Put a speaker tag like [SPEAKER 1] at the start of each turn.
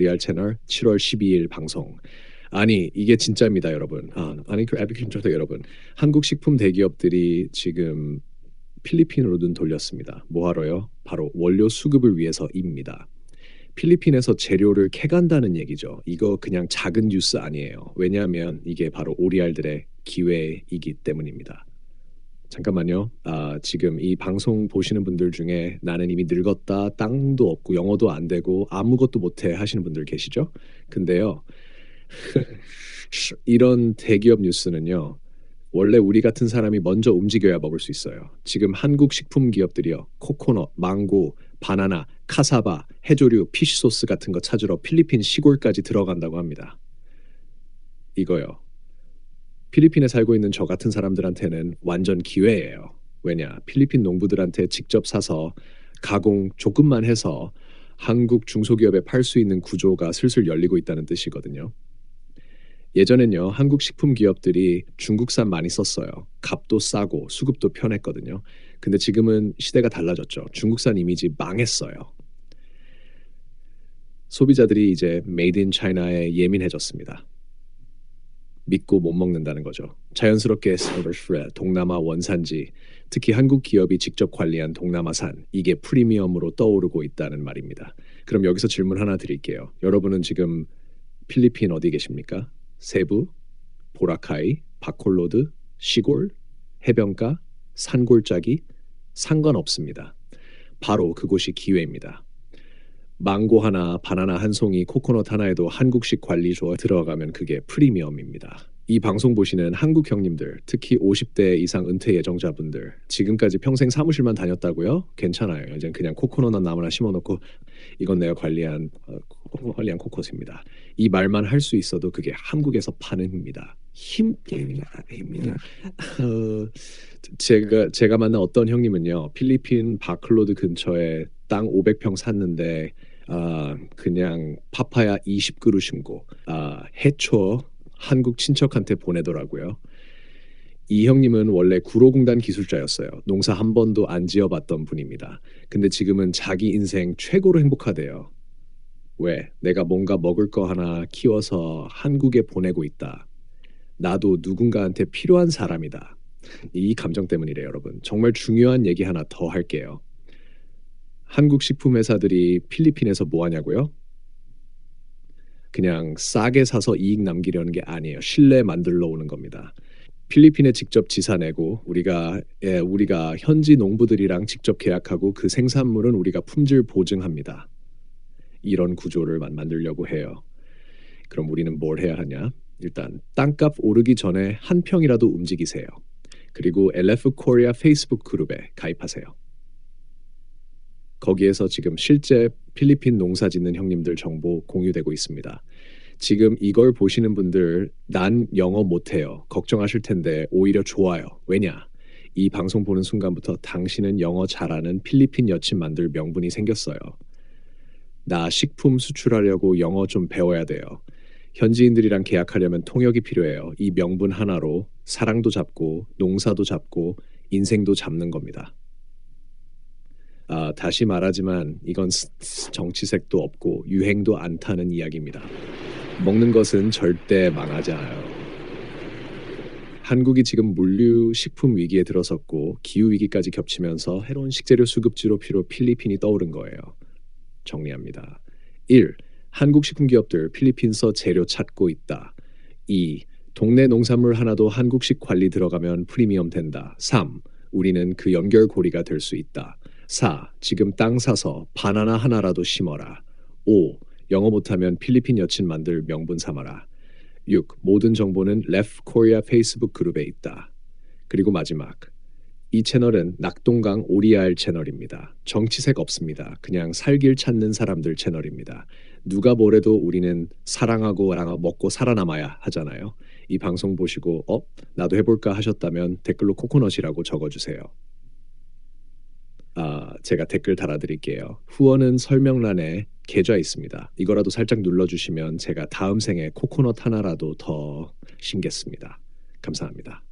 [SPEAKER 1] 코리알 채널 7월 12일 방송. 아니 이게 진짜입니다, 여러분. 아, 아니 그 에비킨저도 여러분. 한국 식품 대기업들이 지금 필리핀으로 눈 돌렸습니다. 뭐하러요? 바로 원료 수급을 위해서입니다. 필리핀에서 재료를 캐간다는 얘기죠. 이거 그냥 작은 뉴스 아니에요. 왜냐하면 이게 바로 오리알들의 기회이기 때문입니다. 잠깐만요. 아, 지금 이 방송 보시는 분들 중에 나는 이미 늙었다, 땅도 없고 영어도 안 되고 아무것도 못해 하시는 분들 계시죠? 근데요. 이런 대기업 뉴스는요. 원래 우리 같은 사람이 먼저 움직여야 먹을 수 있어요. 지금 한국 식품 기업들이요. 코코넛, 망고, 바나나, 카사바, 해조류, 피쉬 소스 같은 거 찾으러 필리핀 시골까지 들어간다고 합니다. 이거요. 필리핀에 살고 있는 저 같은 사람들한테는 완전 기회예요. 왜냐? 필리핀 농부들한테 직접 사서 가공 조금만 해서 한국 중소기업에 팔 수 있는 구조가 슬슬 열리고 있다는 뜻이거든요. 예전엔요, 한국 식품 기업들이 중국산 많이 썼어요. 값도 싸고 수급도 편했거든요. 근데 지금은 시대가 달라졌죠. 중국산 이미지 망했어요. 소비자들이 이제 메이드 인 차이나에 예민해졌습니다. 믿고 못 먹는다는 거죠. 자연스럽게 동남아 원산지, 특히 한국 기업이 직접 관리한 동남아산, 이게 프리미엄으로 떠오르고 있다는 말입니다. 그럼 여기서 질문 하나 드릴게요. 여러분은 지금 필리핀 어디 계십니까? 세부, 보라카이, 바콜로드, 시골, 해변가, 산골짜기 상관없습니다. 바로 그곳이 기회입니다. 망고 하나, 바나나 한 송이, 코코넛 하나에도 한국식 관리조 들어가면 그게 프리미엄입니다. 이 방송 보시는 한국 형님들, 특히 50대 이상 은퇴 예정자분들, 지금까지 평생 사무실만 다녔다고요? 괜찮아요. 이제 그냥 코코넛 나무나 심어놓고 이건 내가 관리한 어, 관리한 코코넛입니다. 이 말만 할 수 있어도 그게 한국에서 파는 입니다. 힘입니다. 힘입니다. 어, 제가 제가 만난 어떤 형님은요, 필리핀 바클로드 근처에 땅 500평 샀는데 아, 그냥 파파야 20그루 심고 아, 해초 한국 친척한테 보내더라고요. 이 형님은 원래 구로공단 기술자였어요. 농사 한 번도 안 지어봤던 분입니다. 근데 지금은 자기 인생 최고로 행복하대요. 왜? 내가 뭔가 먹을 거 하나 키워서 한국에 보내고 있다. 나도 누군가한테 필요한 사람이다. 이 감정 때문이래요, 여러분. 정말 중요한 얘기 하나 더 할게요. 한국 식품 회사들이 필리핀에서 뭐 하냐고요? 그냥 싸게 사서 이익 남기려는 게 아니에요. 신뢰 만들러 오는 겁니다. 필리핀에 직접 지사 내고 우리가 예, 우리가 현지 농부들이랑 직접 계약하고 그 생산물은 우리가 품질 보증합니다. 이런 구조를 만들려고 해요. 그럼 우리는 뭘 해야 하냐? 일단 땅값 오르기 전에 한 평이라도 움직이세요. 그리고 LF 코리아 페이스북 그룹에 가입하세요. 거기에서 지금 실제 필리핀 농사 짓는 형님들 정보 공유되고 있습니다. 지금 이걸 보시는 분들 난 영어 못해요. 걱정하실 텐데 오히려 좋아요. 왜냐? 이 방송 보는 순간부터 당신은 영어 잘하는 필리핀 여친 만들 명분이 생겼어요. 나 식품 수출하려고 영어 좀 배워야 돼요. 현지인들이랑 계약하려면 통역이 필요해요. 이 명분 하나로 사랑도 잡고 농사도 잡고 인생도 잡는 겁니다. 아, 다시 말하지만 이건 정치색도 없고 유행도 안 타는 이야기입니다. 먹는 것은 절대 망하지 않아요. 한국이 지금 물류 식품 위기에 들어섰고 기후 위기까지 겹치면서 해로운 식재료 수급지로 피로 필리핀이 떠오른 거예요. 정리합니다. 1. 한국 식품 기업들 필리핀서 재료 찾고 있다. 2. 동네 농산물 하나도 한국식 관리 들어가면 프리미엄 된다. 3. 우리는 그 연결고리가 될 수 있다. 4. 지금 땅 사서 바나나 하나라도 심어라. 5. 영어 못하면 필리핀 여친 만들 명분 삼아라. 6. 모든 정보는 레프 코리아 페이스북 그룹에 있다. 그리고 마지막. 이 채널은 낙동강 오리알 채널입니다. 정치색 없습니다. 그냥 살길 찾는 사람들 채널입니다. 누가 뭐래도 우리는 사랑하고 먹고 살아남아야 하잖아요. 이 방송 보시고 어 나도 해볼까 하셨다면 댓글로 코코넛이라고 적어주세요. 아, 제가 댓글 달아드릴게요. 후원은 설명란에 계좌 있습니다. 이거라도 살짝 눌러주시면 제가 다음 생에 코코넛 하나라도 더 심겠습니다. 감사합니다.